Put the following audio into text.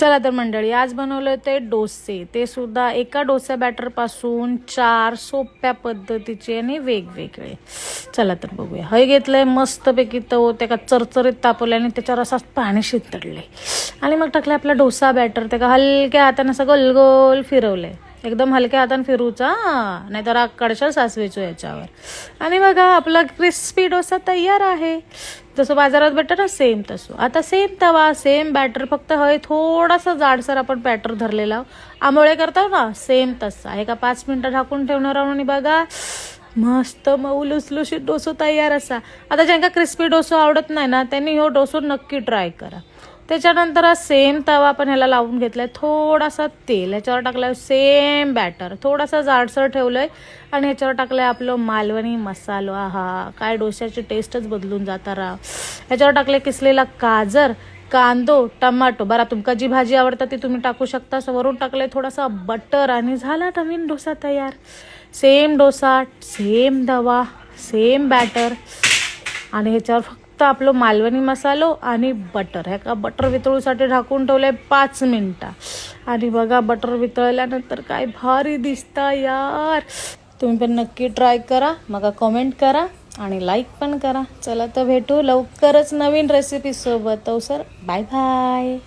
चला तर मंडळी आज बनवलं ते डोसे. ते सुद्धा एका डोसा बॅटरपासून चार सोप्या पद्धतीचे आणि वेगवेगळे. चला तर बघूया. हे घेतलंय मस्तपैकी तव ते का चरचरीत तापवले आणि त्याच्यावर असं पाणी शितडले आणि मग टाकले आपला डोसा बॅटर ते का हलक्या हाताने असं गोल गोल फिरवलंय. एकदम हलक्या हाताने फिरूचा नाहीतर कडशा सासवेचो याच्यावर. आणि बघा आपला क्रिस्पी डोसा तयार आहे. जसं बाजारात भेटतं ना सेम तसं. आता सेम तवा सेम बॅटर फक्त हय थोडासा जाडसर आपण बॅटर धरलेला. आंबोळे करतो ना सेम तसा. एका पाच मिनटं ढाकून ठेवणार आहोत आणि बघा मस्त मऊ लुसलुशीत डोसो तयार असा. आता ज्यांका क्रिस्पी डोसो आवडत नाही ना त्यांनी हो डोसो नक्की ट्राय करा. त्याच्यानंतर सेम तवा आपण ह्याला लावून घेतलाय. थोडासा तेल ह्याच्यावर टाकलाय सेम बॅटर थोडासा जाडसर ठेवलंय आणि ह्याच्यावर टाकलंय आपलं मालवणी मसालो. हा काय डोश्याची टेस्टच बदलून जाता राव. ह्याच्यावर टाकले किसलेला काजर कांदो टमाटो. बरा तुमका जी भाजी आवडता ती तुम्ही टाकू शकता. वरून टाकलंय थोडासा बटर आणि झाला नवीन डोसा तयार. सेम डोसा सेम दवा सेम बॅटर आणि ह्याच्यावर फक्त आपलं मालवणी मसालो आणि बटर. ह्या का बटर वितळूसाठी ढाकून ठेवलंय पाच मिनटं. आणि बघा बटर वितळल्यानंतर काय भारी दिसतं यार. तुम्ही पण नक्की ट्राय करा मग कमेंट करा आणि लाईक पण करा. चला तर भेटू लवकरच नवीन रेसिपी सोबत. Sir bye bye